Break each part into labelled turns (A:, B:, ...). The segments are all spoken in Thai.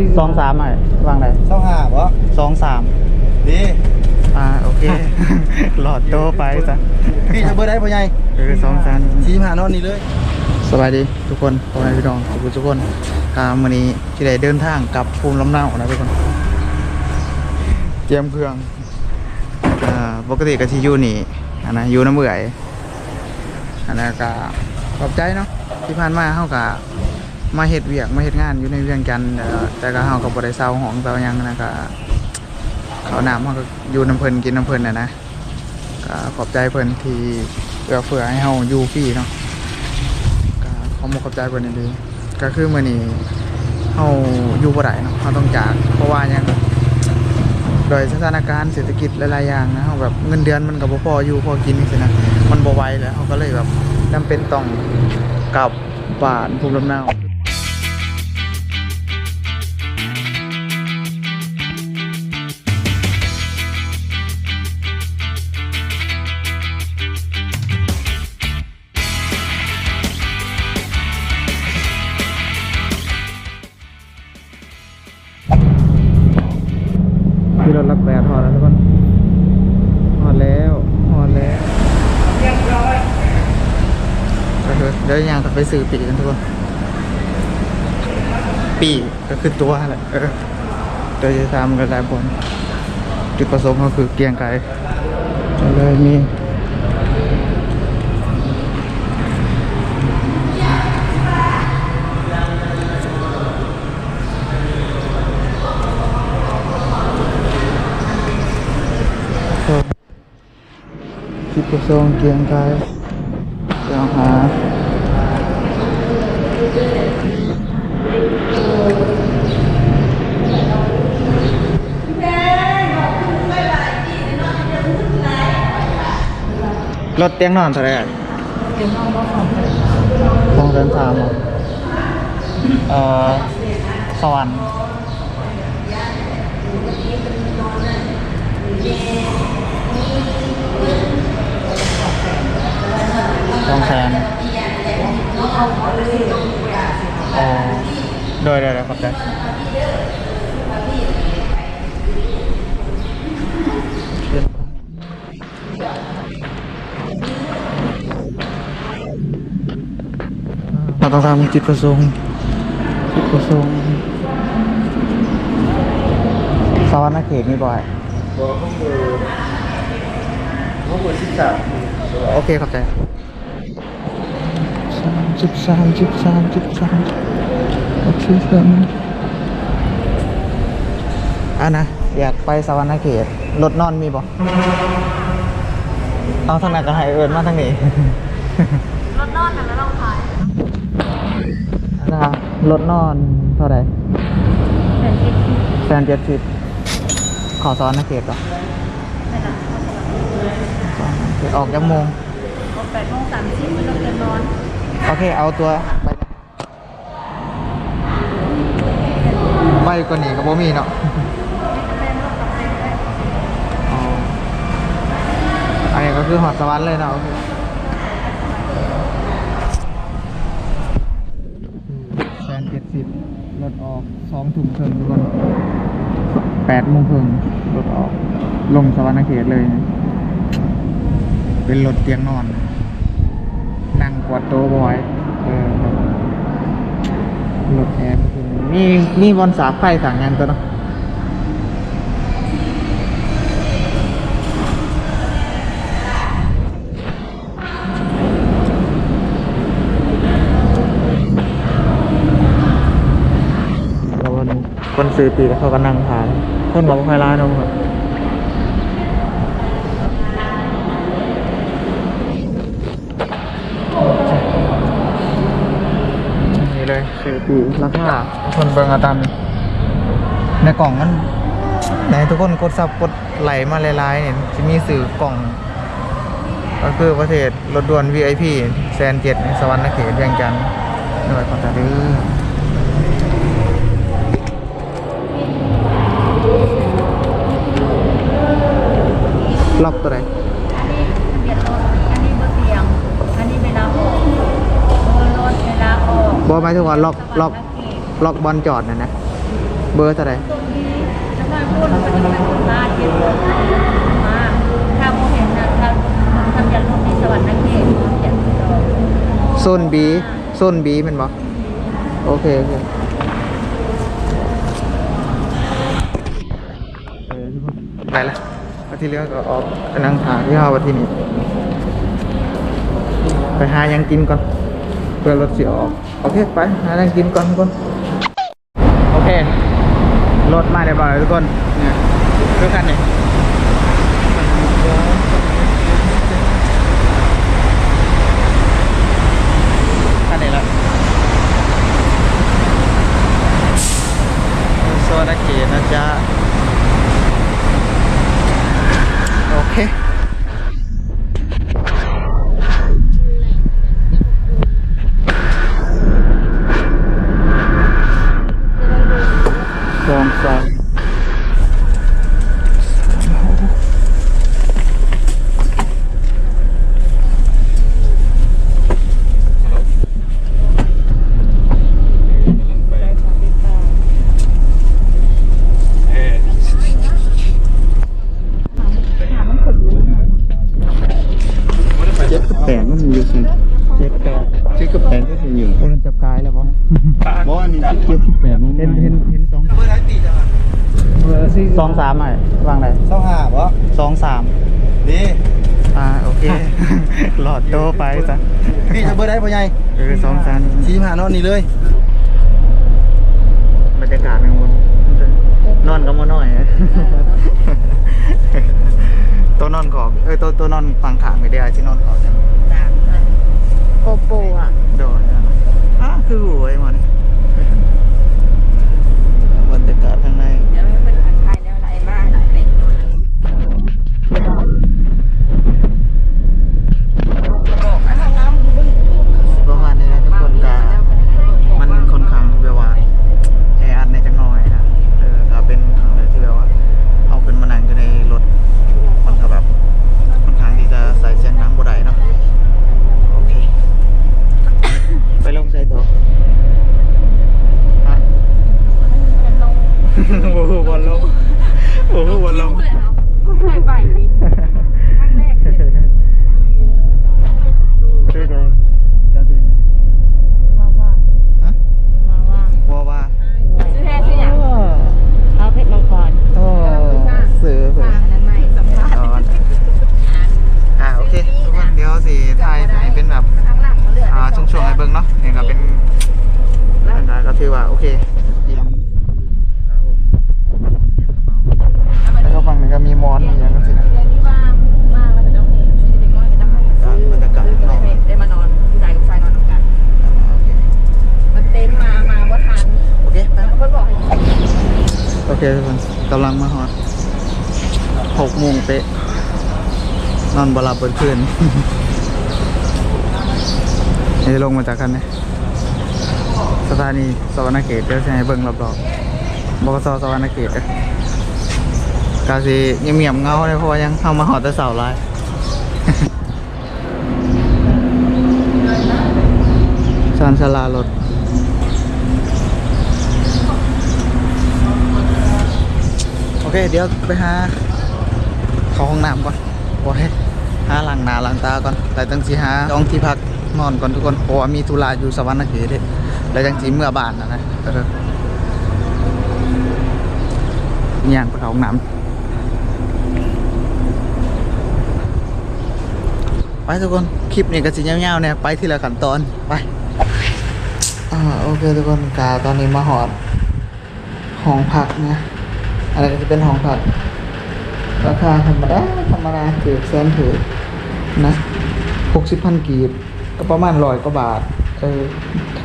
A: สี่
B: สองสามไอ้วางไหน
A: เศร้าห้าบ่
B: สองสาม
A: ดี
B: อ่าโอเค หลอดโตไปซะ
A: พี่จะเบอร์ได้พ่อใหญ่
B: เออสองสาม
A: ชี้หานอนนี่เลย
B: สบายดีทุกคนพ่อแม่พี่น้องทุกคนทุกคนอ่าวันนี้ที่ได้เดินทางกลับภูมิลำเนานะทุกคน เตรียมเครื่องอ่าปกติก็ที่อยู่นี่อันนะอยู่น้ำเบื่อยอันนั้นก็ขอบใจเนาะที่ผ่านมาเฮาก็ มาเฮ็ดเวียกมาเฮ็ดงานอยู่ในเวียงจันทน์แต่ก็เฮาก็บ่ได้เซาห้องเซาหยังนะก็เขาวน้ำเฮาก็อยู่น้ำเพิ่นกินน้ำเพิ่นน่ะนะก็ขอบใจเพิ่นที่เอื้อเฟื้อให้เฮาอยู่ฟรีเนาะก็ขอมขอบใจเพิ่นดีก็คือมื้อนี้เฮาอยู่บ่ได้เนาะเฮาต้องจากเพราะว่ายังโดยสถานการณ์เศรษฐกิจหลายๆอย่างนะเฮาแบบเงินเดือนมันก็บ่พออยู่พอกินจังซี่นะมันบ่ไหวแล้วเฮาก็เลยแบบจำเป็นต้องกลับบ้านภูมิลำเนา ดี๋ยวย่างกลับไปซื้อปีกกันทุกคนปีกก็คือตัวแหละเออเดี๋ยวจะทำกันหลายคนจุดประสงค์ก็คือเกรียงไกรก็เลยมีจุดประสงค์เกรียงไกร ลดเตียงนอนเท่าไหร่
C: เตียงนองก็ของ
B: สองเดือนสามเอ่อสวรรค์สองแสนอ๋อโดยโดยโดยขอบใจ ต้องทำจิตประสงค์จิตประสงค์สวรรค์เขตนี่บ่อย
A: บ่ห้องเบอร์ห้องเบอร์สิบสาม
B: โอเคขอบใจสามสิบสามสิบสามสิบสามโอเคครับอะนะอยากไปสวรรค์เขตรถนอนมีบ่เอาทางไหนก็ให้เอิญมาทางนี้
C: รถนอนแต่ไม่ต้องพาย
B: นะรถนอนเท่าไหร่
C: เหมือนเอ็กซ์
B: แสนเจ็ดสิบขอสวรรค์เขตก่อน
C: ไม่ละ
B: สวรรค์เขตออกยังโมง
C: ก็แปดโมงสามสิบไม่ต้องเต็มนอน
B: โอเค เอาตัวไปไปกว่านี้ก็บ่มีเนาะอ๋ออันนี้ก็คือหอดสวรรค์เลยเนาะแสนเจ็ดสิบรถ ออกสองถุงเพิ่งทุกคนแปดโมงเพิ่งรถออก ลงสวรรค์เขตเลย เป็นรถเตียงนอน นั่งกวาดโต๊ะบอยเออรถแอร์คือมีมีบอลสาไฟสั่งงานตัวเนาะ คนซื้อปีแล้วเขาก็นั่งทาน คนบอกว่าใครร้ายเนาะครับนี่เลยสี่ปีราคาคนเบิงอาตันในกล่องนั้นในทุกคนกดซับกดไหลมาหลายๆเนี่ยจะมีสื่อกล่อง ก็คือประเทศรถด่วน VIP แซนเจ็ดในสวรรค์เขตเวียงจันทร์หน่วยคอนแทคเดอ ล็อกตัวไหน
C: อันนี้ทะเบียนรถอันนี้เบอร์เตียง อันนี้เวลาออกเบอร์รถเวลาออก
B: บอหมายถึงว่าล็อกล็อกล็อกบอลจอดนะนะบบอร์เท่าไหร่
C: ตรงนี้น้ำมันพุ่นมันจะเป็นคนมาเจ็บปวดมาถ้าโมเห็นนะถ้าทำยันลงในสวรรค์นักเทศอยากจะลอง
B: โซน B โซน B แมันบ่โอเคโอเคเออไปละมา ที่เลือกก็ออกนั่งทาที่ห้ามาที่นี่ไปหายังกินก่อนเพื่อรถเสียออกโอเคไปหายังกินก่อนทุกคนโอเครถมาเรียบร้อยทุกคนเนี่ยดูคันนี้คันนี้ละโซนาเกตนะจ๊ะ โอเค สองสามเจ็ดกับแปดมันมีอยู่สิเจ็ดแปดเจ็ดกับแปดก็มีอยู่โอ้ยจับกายแล้วปะ
A: บอกว่านี่เจ็ดสิบแปดโมง
B: เห็นเห็นเห็นสอง สองสามไหมวางไหน
A: เศร้าห้าบ่
B: สองสาม
A: ดี
B: อ่าโอเค หลอดโตไปซะ
A: พี่จะเบอร์ได้พ่อใหญ่
B: เออสองสาม
A: ชี้ผ่านนอนนี่เลย
B: บรรยากาศเป็นวนนอนก็มาหน่อยตัวนอนขอบเอ้ยตัวตัวนอนฝั่งขางไม่ได้ที่นอนขอบจัง
C: โกโปอะ
B: โดนนะอะคือหวยหมดนี่บรรยากาศข้างใน
C: เดี๋ยวมันเป็นภายในอะไรบ้างเต็ม
B: ประมาณนี้นะทุกคนกามันค่อนข้างที่แบบว่าแออัดในจังหน่อยนะเออก็เป็นครั้งแรกที่แบบว่า เอาขึ้นมานั่งอยู่ในรถมันก็แบบค่อนข้างที่จะใส่เสียงดังบ่ได้เนาะโอเค ไปลงใจตัวฮะ โอ้โหบอลลงโอ้โหบอลลง
C: ไม่ไปดิครั้งแรกเลย
B: ช่วยเลยจะเป็น
C: ว่าว่า
B: ฮะ
C: ว่าว่า
B: วัวว่า
C: ชื่อแท้ชื่ออย่างเอาเพชรมังกร
B: โอ้สื่อเผื่อ
C: อันนั้นไม่สัมภาษณ์
B: ตอนอ่าโอเคทุกคนเดี๋ยวสิไทยให้เป็นแบบ
C: ข้างหลังเขาเลือด
B: อ่าช่วงๆให้เบิ่งเนาะเนี่ยก็เป็นอันนั้นก็ถือว่าโอเคเยี่ยมครับผมแล้วก็ฝั่งนี้ก็มีมอนมีอย่างนั้นสินะ
C: เดือนนี้ว่างว่างแล้วจะต้องเห็นชื่อเด็กน้อยจะต้องให้ซื้อบ
B: รรยากาศข้างนอก
C: ได้มานอนผู้ชายกับผู้ชายนอนด้วยกัน
B: โอเค
C: มันเต็มมามาว่าทัน
B: โอเคไป
C: เพื่อนบอกให้
B: โอเคทุ กำลังมาฮอตหกโมงเป๊ะ นอนบลับเปิดคืนนี่ลงมาจากคันนี้สถานีสวรรณเขตเดี๋ยวจะให้เบิ่งรอบๆบกสสวรรณเขตเด้อกาสิเงียบๆเงาเลยเพราะยังเข้ามาหอดแต่เสาร์ไลายชานชาลารถ โอ เค เดี๋ยวไปหาเข้าห้องน้ำก่อนโอ้ยหาหลังหนาหลังตาก่อนแต่จังสีหาจองที่พักนอนก่อนทุกคนเพราะว่ามีธุระอยู่สวรรค์นเขตเด้แล้วจังสีเมื่อบานนะนะย่างไปเข้าห้องน้ำไปทุกคน คลิปนี้ก็สิยวๆเนี่ยไปทีละขั้นตอนไปอ่าโอเคทุกคนกาตอนนี้มาหอดห้องพักนะ อะไรก็จะเป็นห้องพักราคาธรรมดาธรรมดาถือแสนถือนะหกสิบพันกีบ ก็ประมาณร้อยกว่าบาท เออ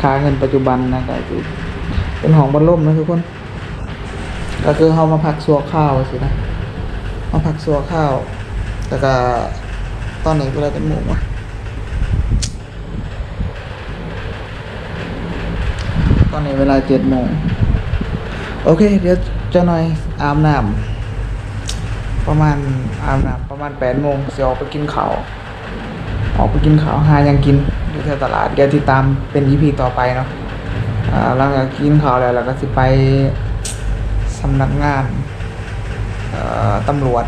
B: ค่าเงินปัจจุบันนะก็คือเป็นห้องบรรล่มนะทุกคน ก็คือเขามาพักสัวข้าวสินะมาพักสัวข้าวแต่ก็ตอนนี้เวลาเป็นหมูวะตอนนี้เวลาเจ็ดโมง โอเค เดี๋ยว จะหน่อยอาบน้ำประมาณอาบน้ำประมาณแปดโมงเสียออกไปกินข้าวออกไปกินข้าวหายังกินอยู่แถวตลาดเดี๋ยวติดตามเป็น EP ต่อไปเนาะอ่าหลังจากกินข้าวแล้วเราก็สิไปสำนักงานตำรวจ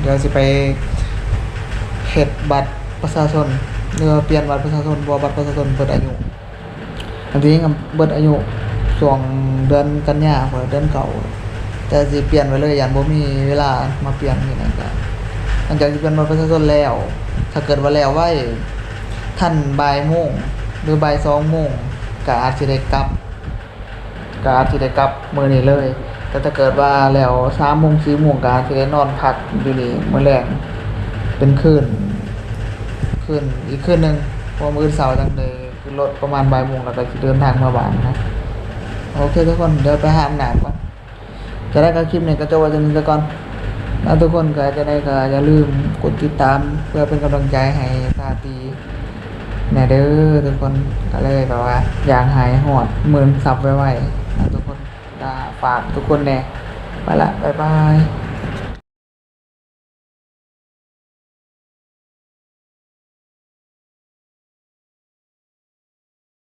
B: เดี๋ยวสิไปเฮ็ดบัตรประชาชนเรือว่าเปลี่ยนบัตรประชาชนบ่บัตรประชาชนเบิดอายุอันที่ก็เบิดอายุ ช่วงเดือนกันยาพุ่นเดือนเก่า แต่สิเปลี่ยนไว้เลยยันบ่มีเวลามาเปลี่ยนนี่นะก็หลังจากที่เปลี่ยนบัตรประชาชนแล้ว ถ้าเกิดว่าแล้วไว้ท่านบ่ายโมงหรือบ่ายสองโมงก็อาจสิได้กลับก็อาจสิได้กลับมื้อนี้เลย แต่ถ้าเกิดว่าแล้ว3โมง4โมงก็อาจสิได้นอนพักอยู่นี่มื้อแลงเป็นคืนคืนอีกคืนหนึ่งพอมื้อเสาร์จังเลยคือรถประมาณบ่ายโมงแล้วก็สิเดินทางมาบ้านนะ โอเคทุกคนเดี๋ยวไปหาอาบน้ำก่อนจะได้ก็คลิปนี้ก็จบไว้ตรงนี้ซะก่อนแล้วทุกคนก็จะได้ก็อย่าลืมกดติดตามเพื่อเป็นกำลังใจให้ตาตีแน่เด้อทุกคนก็เลยแบบว่า อยากหายหอดหมื่นซับไว้ๆนะทุกคนฝากทุกคนเนี่ยไปละบ๊ายบาย